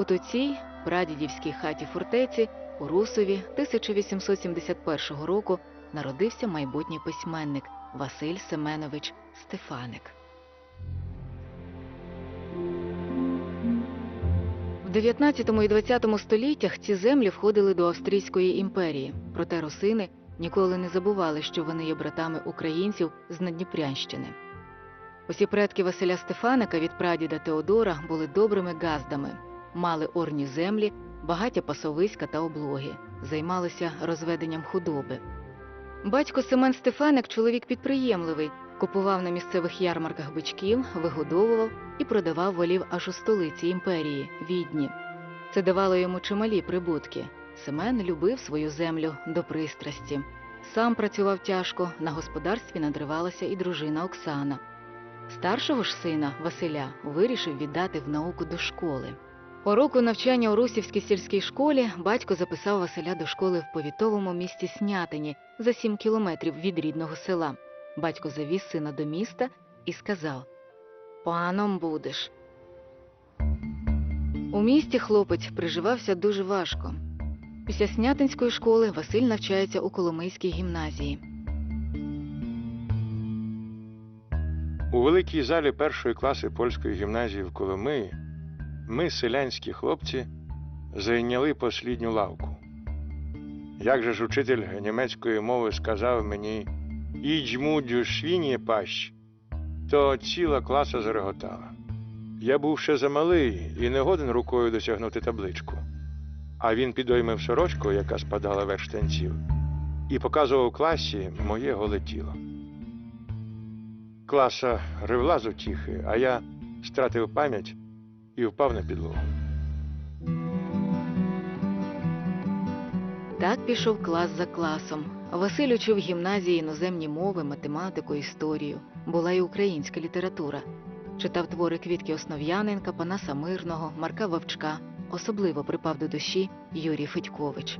От у цій прадідівській хаті фортеці у Русові 1871 року народився майбутній письменник Василь Семенович Стефаник. В 19 і 20 століттях ці землі входили до Австрійської імперії, проте русини ніколи не забували, що вони є братами українців з Надніпрянщини. Усі предки Василя Стефаника від прадіда Теодора були добрими газдами, мали орні землі, багаття пасовиська та облоги, займалися розведенням худоби. Батько Семен Стефаник чоловік підприємливий, купував на місцевих ярмарках бичків, вигодовував і продавав волів аж у столиці імперії Відні. Це давало йому чималі прибутки. Семен любив свою землю до пристрасті. Сам працював тяжко, на господарстві надривалася і дружина Оксана. Старшого ж сина Василя вирішив віддати в науку до школи. По року навчання у Русівській сільській школі батько записав Василя до школи в повітовому місті Снятині за сім кілометрів від рідного села. Батько завіз сина до міста і сказав: Паном будеш. У місті хлопець приживався дуже важко. Після Снятинської школи Василь навчається у Коломийській гімназії. У великій залі першої класи польської гімназії в Коломиї ми, селянські хлопці, зайняли послідню лавку. Як же ж учитель німецької мови сказав мені «Ідь мудю свині пащ», то ціла класа зареготала. Я був ще замалий і не годен рукою досягнути табличку. А він підоймив сорочку, яка спадала верх штанців, і показував класі моє голе тіло. Класа ревла з утіхи, а я стратив пам'ять і впав на підлогу. Так пішов клас за класом. Василь учив гімназії іноземні мови, математику, історію. Була й українська література. Читав твори Квітки Основ'яненка, Панаса Мирного, Марка Вовчка. Особливо припав до душі Юрій Федькович.